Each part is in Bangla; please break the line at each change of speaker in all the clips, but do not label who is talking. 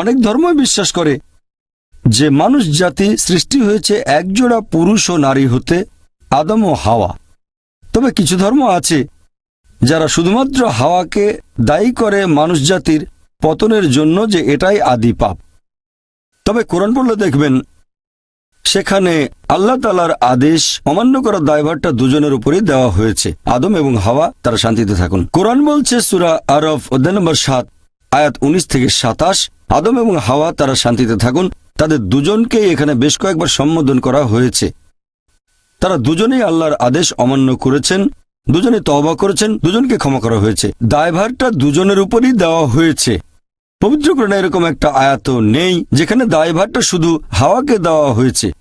অনেক ধর্মই বিশ্বাস করে। যে মানুষ জাতি সৃষ্টি হয়েছে একজোড়া পুরুষ ও নারী হতে আদম ও হাওয়া। তবে কিছু ধর্ম আছে যারা শুধুমাত্র হাওয়াকে দায়ী করে মানুষ জাতির পতনের জন্য যে এটাই আদি পাপ। তবে কোরআন পড়লে দেখবেন, সেখানে আল্লাহ তালার আদেশ অমান্য করার দায়ভারটা দুজনের উপরই দেওয়া হয়েছে। আদম এবং হাওয়া, তারা শান্তিতে থাকুন। কোরআন বলছে, সুরা আরফ অধ্যায় নম্বর সাত, আয়াত উনিশ থেকে সাতাশ আদম এবং হাওয়া তারা শান্তিতে থাকুন। তাদের দুজনকেই এখানে বেশ কয়েকবার সম্বোধন করা হয়েছে। তারা দুজনেই আল্লাহর আদেশ অমান্য করেছেন, দুজনে তওবা করেছেন, দুজনকে ক্ষমা করা হয়েছে। দায়ভারটা দুজনের উপরই দেওয়া হয়েছে। পবিত্রকরণে এরকম একটা আয়াত নেই, যেখানে দায়ভারটা শুধু হাওয়াকে দেওয়া হয়েছে।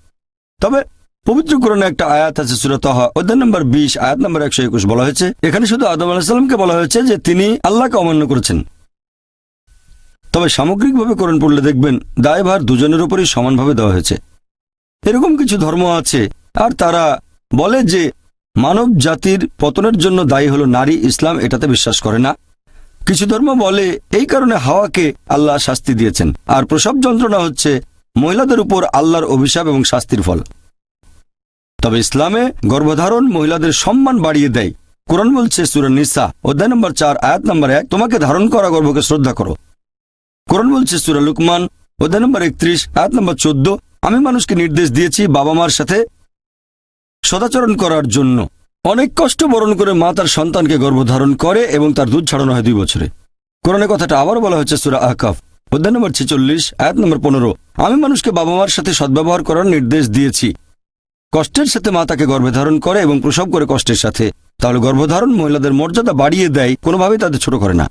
তবে পবিত্রকরণে একটা আয়াত আছে সুরতহা অধ্যায় নম্বর বিশ, আয়াত নম্বর একশো একুশ বলা হয়েছে। এখানে শুধু আদম আলাহিসাল্লামকে বলা হয়েছে যে তিনি আল্লাহকে অমান্য করেছেন। তবে সামগ্রিকভাবে কোরআন পড়লে দেখবেন দায়ভার দুজনের উপরই সমানভাবে দেওয়া হয়েছে। এরকম কিছু ধর্ম আছে, আর তারা বলে যে মানব জাতির পতনের জন্য দায়ী হলো নারী, ইসলাম এটাতে বিশ্বাস করে না। কিছু ধর্ম বলে এই কারণে হাওয়াকে আল্লাহ শাস্তি দিয়েছেন, আর প্রসব যন্ত্রণা হচ্ছে মহিলাদের উপর আল্লাহর অভিশাপ এবং শাস্তির ফল। তবে ইসলামে গর্ভধারণ মহিলাদের সম্মান বাড়িয়ে দেয়। কোরআন বলছে সুর নিসা, অধ্যায় নম্বর চার, আয়াত নম্বর এক, তোমাকে ধারণ করা গর্ভকে শ্রদ্ধা করো। কোরআন বলছে সুরা লুকমান, অধ্যায় নম্বর একত্রিশ, আয়াত নম্বর চোদ্দ, আমি মানুষকে নির্দেশ দিয়েছি বাবা মার সাথে সদাচরণ করার জন্য। অনেক কষ্ট বরণ করে মা তার সন্তানকে গর্ভধারণ করে এবং তার দুধ ছাড়ানো হয় দুই বছরে। কোরআনে কথাটা আবার বলা হয়েছে সুরা আহকাফ, অধ্যায় নম্বর ছেচল্লিশ, আয়াত নম্বর পনেরো। আমি মানুষকে বাবা মার সাথে সদ্ব্যবহার করার নির্দেশ দিয়েছি। কষ্টের সাথে মা তাকে গর্ভে ধারণ করে এবং প্রসব করে কষ্টের সাথে। তাহলে গর্ভধারণ মহিলাদের মর্যাদা বাড়িয়ে দেয়, কোনোভাবেই তাদের ছোট করে না।